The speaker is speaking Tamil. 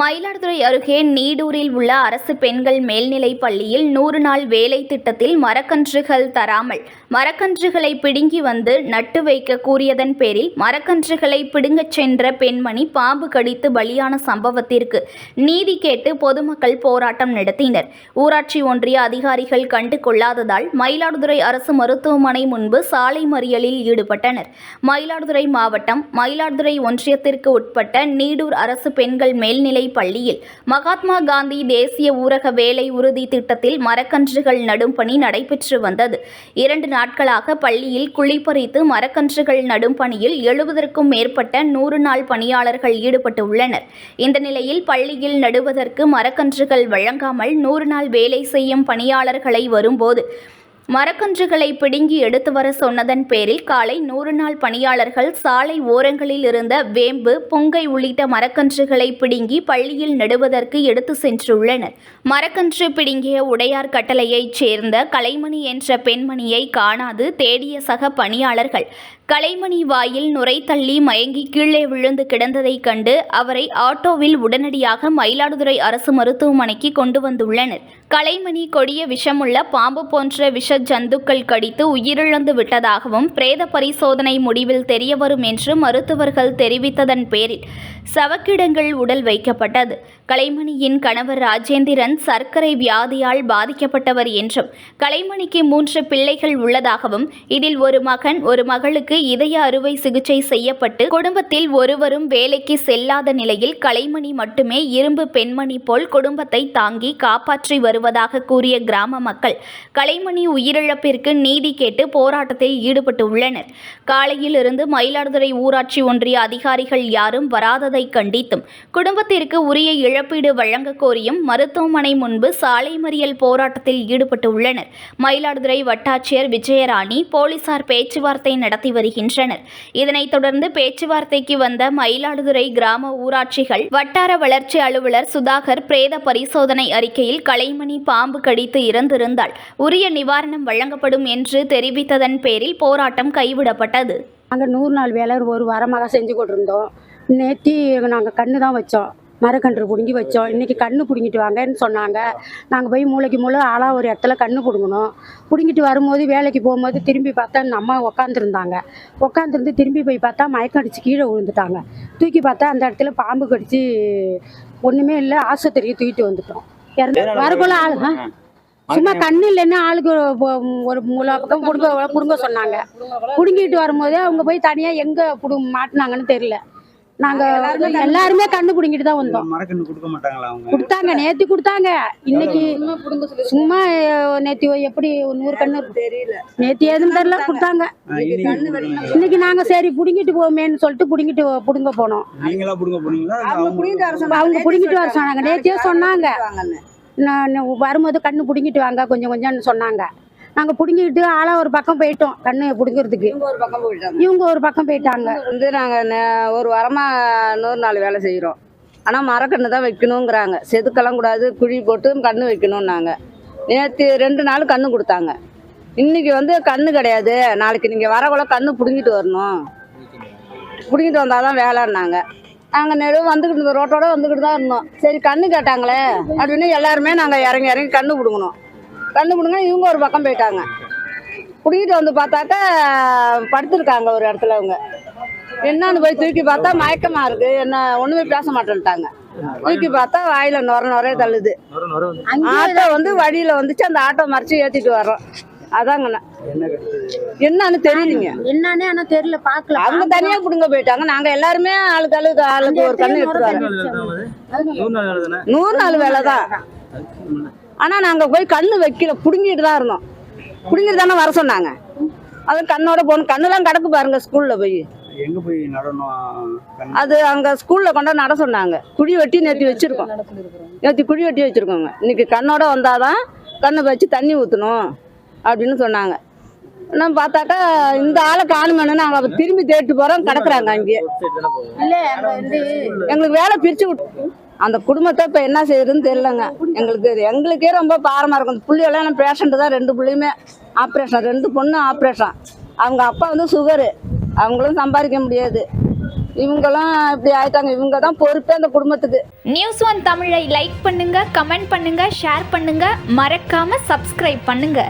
மயிலாடுதுறை அருகே நீடூரில் உள்ள அரசு பெண்கள் மேல்நிலைப் பள்ளியில் நூறு நாள் வேலை திட்டத்தில் மரக்கன்றுகள் தராமல் மரக்கன்றுகளை பிடுங்கி வந்து நட்டு வைக்க கூறியதன் பேரில் மரக்கன்றுகளை பிடுங்கச் சென்ற பெண்மணி பாம்பு கடித்து பலியான சம்பவத்திற்கு நீதி கேட்டு பொதுமக்கள் போராட்டம் நடத்தினர். ஊராட்சி ஒன்றிய அதிகாரிகள் கண்டு கொள்ளாததால் மயிலாடுதுறை அரசு மருத்துவமனை முன்பு சாலை மறியலில் ஈடுபட்டனர். மயிலாடுதுறை மாவட்டம் மயிலாடுதுறை ஒன்றியத்திற்கு உட்பட்ட நீடூர் அரசு பெண்கள் மேல்நிலை பள்ளியில் மகாத்மா காந்தி தேசிய ஊரக வேலை உறுதி திட்டத்தில் மரக்கன்றுகள் நடும் பணி நடைபெற்று வந்தது. இரண்டு நாட்களாக பள்ளியில் குழிப்பறித்து மரக்கன்றுகள் நடும் பணியில் எழுபதற்கும் மேற்பட்ட நூறு நாள் பணியாளர்கள் ஈடுபட்டு உள்ளனர். இந்த நிலையில் பள்ளியில் நடுவதற்கு மரக்கன்றுகள் வழங்காமல் நூறு நாள் வேலை செய்யும் பணியாளர்களை வரும்போது மரக்கன்றுகளை பிடுங்கி எடுத்து வர சொன்னதன் பேரில் காலை நூறு நாள் பணியாளர்கள் சாலை ஓரங்களில் இருந்த வேம்பு புங்கை உள்ளிட்ட மரக்கன்றுகளை பிடுங்கி பள்ளியில் நடுவதற்கு எடுத்து சென்றுள்ளனர். மரக்கன்று பிடுங்கிய உடையார் கட்டளையைச் சேர்ந்த கலைமணி என்ற பெண்மணியை காணாது தேடிய சக பணியாளர்கள் கலைமணி வாயில் நுரை தள்ளி மயங்கி கீழே விழுந்து கிடந்ததைக் கண்டு அவரை ஆட்டோவில் உடனடியாக மயிலாடுதுறை அரசு மருத்துவமனைக்கு கொண்டு வந்துள்ளனர். கலைமணி கொடிய விஷமுள்ள பாம்பு போன்ற விஷ ஜந்துக்கள் கடித்து உயிரிழந்து விட்டதாகவும் பிரேத பரிசோதனை முடிவில் தெரியவரும் என்று மருத்துவர்கள் தெரிவித்ததன் பேரில் சவக்கிடங்கள் உடல் வைக்கப்பட்டது. கலைமணியின் கணவர் ராஜேந்திரன் சர்க்கரை வியாதியால் பாதிக்கப்பட்டவர் என்றும் கலைமணிக்கு மூன்று பிள்ளைகள் உள்ளதாகவும் இதில் ஒரு மகன் ஒரு மகளுக்கு இதய அறுவை சிகிச்சை செய்யப்பட்டு குடும்பத்தில் ஒருவரும் வேலைக்கு செல்லாத நிலையில் கலைமணி மட்டுமே இரும்பு பெண்மணி போல் குடும்பத்தை தாங்கி காப்பாற்றி வருவதாக கூறிய கிராம மக்கள் கலைமணி உயிரிழப்பிற்கு நீதி கேட்டு போராட்டத்தில் ஈடுபட்டுள்ளனர். காலையிலிருந்து காலையில் மயிலாடுதுறை ஊராட்சி ஒன்றிய அதிகாரிகள் யாரும் வராததை கண்டித்தும் குடும்பத்திற்கு உரிய இழப்பீடு வழங்க கோரியும் மருத்துவமனை முன்பு சாலை மறியல் போராட்டத்தில் ஈடுபட்டுள்ளனர். மயிலாடுதுறை வட்டாட்சியர் விஜயராணி போலீசார் பேச்சுவார்த்தை நடத்தி வருகின்றனர் இதனைத் தொடர்ந்து பேச்சுவார்த்தைக்கு வந்த மயிலாடுதுறை கிராம ஊராட்சிகள் வட்டார வளர்ச்சி அலுவலர் சுதாகர் பிரேத பரிசோதனை அறிக்கையில் கலைமணி பாம்பு கடித்து இறந்திருந்தால் உரிய நிவாரணம் வழங்கப்படும் என்று தெரிவித்ததன் பேரில் போராட்டம் கைவிடப்பட்டது. நாங்கள் நூறு நாள் வேலை ஒரு வாரமாக செஞ்சு கொண்டிருந்தோம். நேற்றி நாங்கள் கண்ணு தான் வச்சோம். மரக்கன்று பிடுங்கி வச்சோம். இன்றைக்கி கண்ணு பிடுங்கிட்டு வாங்கன்னு சொன்னாங்க. நாங்கள் போய் மூளைக்கு மூளை ஆளாக ஒரு இடத்துல கண்ணு பிடுங்கணும். பிடுங்கிட்டு வரும்போது வேலைக்கு போகும்போது திரும்பி பார்த்தா இந்த அம்மா உக்காந்துருந்தாங்க. உக்காந்துருந்து திரும்பி போய் பார்த்தா மயக்கம் அடிச்சு கீழே விழுந்துட்டாங்க. தூக்கி பார்த்தா அந்த இடத்துல பாம்பு கடிச்சு ஒன்றுமே இல்லை ஆஸ்பத்திரிக்கு தூக்கிட்டு வந்துட்டோம். வரக்குள்ள ஆள்? சும்மா கண்ணு இல்லைன்னா ஆளுக்கு ஒரு- ஒரு முலா பக்கம் பிடுங்க பிடுங்க சொன்னாங்க. பிடுங்கிட்டு வரும்போது அவங்க போய் தனியாக எங்கே பிடு மாட்டினாங்கன்னு தெரியல. நாங்கள் எல்லாருமே கண்ணு பிடுங்கிட்டு தான் வந்தோம். மரக்கன்று கொடுக்க மாட்டாங்களா அவங்க? கொடுத்தாங்க நேத்தி கொடுத்தாங்க. இன்னைக்கு சும்மா நேத்தி எப்படி நூறு கண்ணு? தெரியல. நேத்தி எதுவும் தெரியல கொடுத்தாங்க. இன்னைக்கு நாங்க சரி புடுங்கிட்டு போவோமேன்னு சொல்லிட்டு புடுங்கிட்டு புடுங்க போனோம். அவங்க புடுங்கிட்டு வர சொன்னாங்க. நேத்தியே சொன்னாங்க. வரும்போது கண்ணு புடுங்கிட்டு வாங்க கொஞ்சம் கொஞ்சம்னு சொன்னாங்க. நாங்க புடுங்கிட்டு ஆளா ஒரு பக்கம் போயிட்டோம். கண்ணு புடுங்கிறதுக்கு. ஒரு பக்கம் போயிட்டாங்க. இவங்க ஒரு பக்கம் போயிட்டாங்க. வந்து நாங்கள் ஒரு வாரமாக நூறு நாள் வேலை செய்கிறோம் ஆனால் மரக்கன்று தான் வைக்கணுங்கிறாங்க. செதுக்கலாம் கூடாது குழி போட்டு கன்று வைக்கணும்னாங்க. நேற்று ரெண்டு நாள் கன்று கொடுத்தாங்க. இன்னைக்கு வந்து கன்று கிடையாது. நாளைக்கு நீங்கள் வரக்குள்ள கன்று பிடுங்கிட்டு வரணும். பிடுங்கிட்டு வந்தால் தான் வேலைன்னாங்க. நாங்கள் நெடு வந்துக்கிட்டு இருந்தோம். ரோட்டோட வந்துக்கிட்டு தான் இருந்தோம். சரி கன்று கேட்டாங்களே அப்படின்னு எல்லாருமே நாங்கள் இறங்கி இறங்கி கன்று பிடுங்கணும் கன்று பிடுங்க இவங்க ஒரு பக்கம் போயிட்டாங்க. பிடிக்கிட்டு வந்து பார்த்தாக்கா படுத்திருக்காங்க ஒரு இடத்துல அவங்க என்னன்னு போய் தூக்கி பார்த்தா மயக்கமா இருக்கு. என்ன ஒண்ணுமே பேச மாட்டேன்ட்டாங்க. தூக்கி பார்த்தா வாயில நுர நுரைய தள்ளுது. ஆட்டோ வந்து வழியில வந்துச்சு. அந்த ஆட்டோ மறைச்சு ஏத்திட்டு வர்றோம். அதாங்கண்ணா என்னன்னு தெரியலீங்க. என்னன்னே ஆனா தெரியல. பாக்கல அவங்க தனியா புடுங்க போயிட்டாங்க. நாங்க எல்லாருமே ஆளுக்கு ஆளுக்கு ஆளுக்கு ஒரு கண்ணு எடுத்து வரோம் நூறு நாள் வேலை தானே நூறு நாள் வேலை தான் ஆனா நாங்க போய் கண்ணு வைக்கல புடுங்கிட்டு தான் இருந்தோம். புடுங்கிட்டு தானே வர சொன்னாங்க. அது கண்ணோட போகணும் கண்ணுலாம் கிடக்கு பாருங்க ஸ்கூல்ல போய். எங்க போய் கண்ணு அது அங்க ஸ்கூல்ல கொண்டு நட சொன்னாங்க. குழி வெட்டி நேத்தி வச்சிருக்கோம். நேத்தி குழி வெட்டி வச்சிருக்கோங்க. இன்னைக்கு கண்ணோட வந்தாதான் கண்ணை வச்சு தண்ணி ஊற்றணும் அப்படின்னு சொன்னாங்க. நான் பார்த்தாக்கா இந்த ஆளை காணுமேனு நாங்கள் திரும்பி தேடிட்டு போறோம் கிடக்குறாங்க அங்கேயே. இல்ல அங்க எங்களுக்கு வேலை பிரிச்சு விட்டு அந்த குடும்பத்தை இப்போ என்ன செய்யுதுன்னு தெரியலங்க. எங்களுக்கு எங்களுக்கே ரொம்ப பாரமாக இருக்கும். இந்த புள்ளியெல்லாம் பேஷண்ட்டு தான் ரெண்டு பிள்ளையுமே ஆப்ரேஷன் ரெண்டு பொண்ணும் ஆப்ரேஷன் அவங்க அப்பா வந்து சுகரு அவங்களும் சம்பாதிக்க முடியாது. இவங்கெல்லாம் இப்படி ஆயிட்டாங்க. இவங்க தான் பொறுப்பே அந்த குடும்பத்துக்கு. நியூஸ் ஒன் தமிழை லைக் பண்ணுங்க கமெண்ட் பண்ணுங்க ஷேர் பண்ணுங்க. மறக்காம சப்ஸ்கிரைப் பண்ணுங்க.